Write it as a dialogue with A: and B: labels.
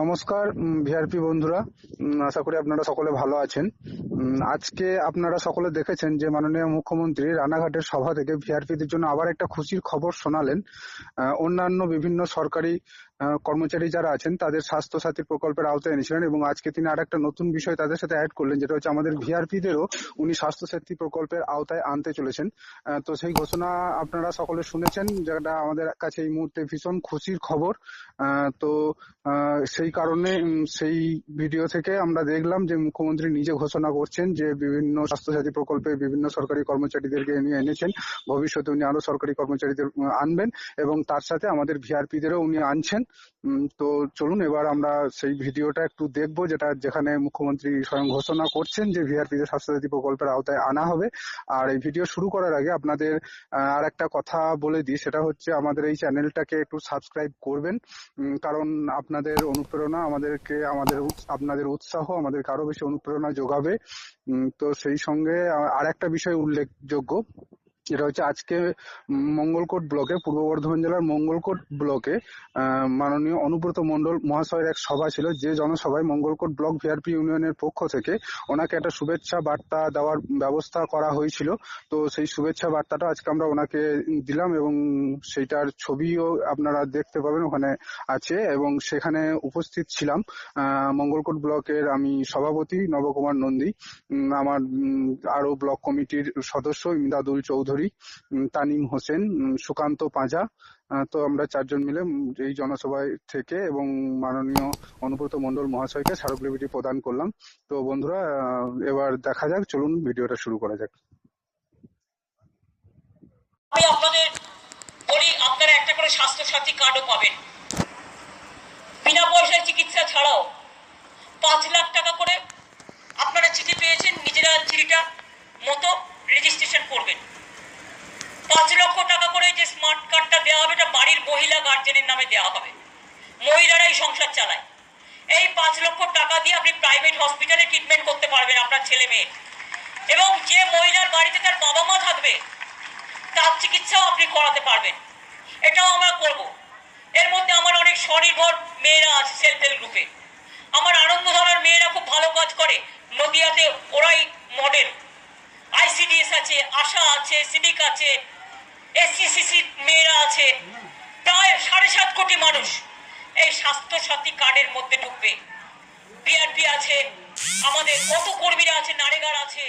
A: নমস্কার ভিআরপি বন্ধুরা। আশা করি আপনারা সকলে ভালো আছেন। আজকে আপনারা সকলে দেখেছেন যে মাননীয় মুখ্যমন্ত্রী রানাঘাটের সভা থেকে ভিআরপিদের জন্য আবার একটা খুশির খবর শোনালেন। অন্যান্য বিভিন্ন সরকারি কর্মচারী যারা আছেন, তাদের স্বাস্থ্য সাথী প্রকল্পের আওতায় এনেছিলেন এবং আজকে তিনি আর একটা নতুন বিষয় তাদের সাথে অ্যাড করলেন, যেটা হচ্ছে আমাদের ভিআরপিদেরও উনি স্বাস্থ্য সাথী প্রকল্পের আওতায় আনতে চলেছেন। তো সেই ঘোষণা আপনারা সকলে শুনেছেন, যেটা আমাদের কাছে এই মুহূর্তে ভীষণ খুশির খবর। তো সেই কারণে সেই ভিডিও থেকে আমরা দেখলাম যে মুখ্যমন্ত্রী নিজে ঘোষণা করছেন যে বিভিন্ন স্বাস্থ্যসাথী প্রকল্পে বিভিন্ন সরকারি কর্মচারীদেরকে নিয়ে এনেছেন। ভবিষ্যতে উনি আরও সরকারি কর্মচারীদের আনবেন এবং তার সাথে আমাদের ভিআরপিদেরও উনি আনছেন। তো চলুন, এবার আমরা সেই ভিডিওটা একটু দেখব, যেটা যেখানে মুখ্যমন্ত্রী স্বয়ং ঘোষণা করছেন যে ভিআরপিদের স্বাস্থ্যসাথী প্রকল্পের আওতায় আনা হবে। আর এই ভিডিও শুরু করার আগে আপনাদের আর একটা কথা বলে দিই, সেটা হচ্ছে আমাদের এই চ্যানেলটাকে একটু সাবস্ক্রাইব করবেন। কারণ আপনাদের অনুপ্রেরণা আমাদেরকে, আমাদের আপনাদের উৎসাহ আমাদেরকে আরও বেশি অনুপ্রেরণা যোগাবে। তো সেই সঙ্গে আর একটা বিষয় উল্লেখযোগ্য। যেটা হচ্ছে আজকে মঙ্গলকোট ব্লকে, পূর্ব বর্ধমান জেলার মঙ্গলকোট ব্লকে মাননীয় অনুব্রত মণ্ডল মহাশয়ের এক সভা ছিল, যে জনসভায় মঙ্গলকোট ব্লক ভিআরপি ইউনিয়নের পক্ষ থেকে ওনাকে একটা শুভেচ্ছা বার্তা দেওয়ার ব্যবস্থা করা হয়েছিল। তো সেই শুভেচ্ছা বার্তাটা আজকে আমরা ওনাকে দিলাম এবং সেইটার ছবিও আপনারা দেখতে পাবেন, ওখানে আছে এবং সেখানে উপস্থিত ছিলাম। মঙ্গলকোট ব্লকের আমি সভাপতি নবকুমার নন্দী আমার আরও ব্লক কমিটির সদস্য ইমদাদুল চৌধুরী। উম, তানিম হোসেন সুকান্ত পাঁজা তো আমরা চারজন মিলে এই জনসভায় থেকে এবং মাননীয় অনুব্রত মণ্ডল মহাশয়কে স্মারকলিপিটি প্রদান করলাম। তো বন্ধুরা এবার দেখা যাক চলুন ভিডিওটা শুরু করা যাক।
B: আমি আপনাদের বলি আপনারা একটা করে স্বাস্থ্যসাথী কার্ডও পাবেন। বিনা পয়সায় চিকিৎসা ছাড়াও পাঁচ লাখ টাকা করে আপনারা চিঠি পেয়েছেন নিজেরা চিঠিটা মতো রেজিস্ট্রেশন করবেন। পাঁচ লক্ষ টাকা করে যে স্মার্ট কার্ডটা দেওয়া হবে, এটা বাড়ির মহিলা গার্জেনের নামে দেওয়া হবে। মহিলারাই সংসার চালায়। এই পাঁচ লক্ষ টাকা দিয়ে আপনি প্রাইভেট হসপিটালে ট্রিটমেন্ট করতে পারবেন আপনার ছেলে মেয়ে এবং যে মহিলার বাড়িতে তার বাবা মা থাকবে, তার চিকিৎসাও আপনি করাতে পারবেন। এটাও আমরা করব। এর মধ্যে আমার অনেক স্বনির্ভর মেয়েরা আছে সেলফ হেল্প গ্রুপে আমার আনন্দধারার মেয়েরা খুব ভালো কাজ করে। নদিয়াতে ওরাই মডেল আইসিডিএস আছে, আশা আছে সিভিক আছে এসসিসিসি মেয়েরা আছে, প্রায় সাড়ে সাত কোটি মানুষ। এই স্বাস্থ্য সাথী কার্ডের মধ্যে ঢুকবে। বিআরপি আছে, আমাদের কত কর্মীরা আছে, নারেগার আছে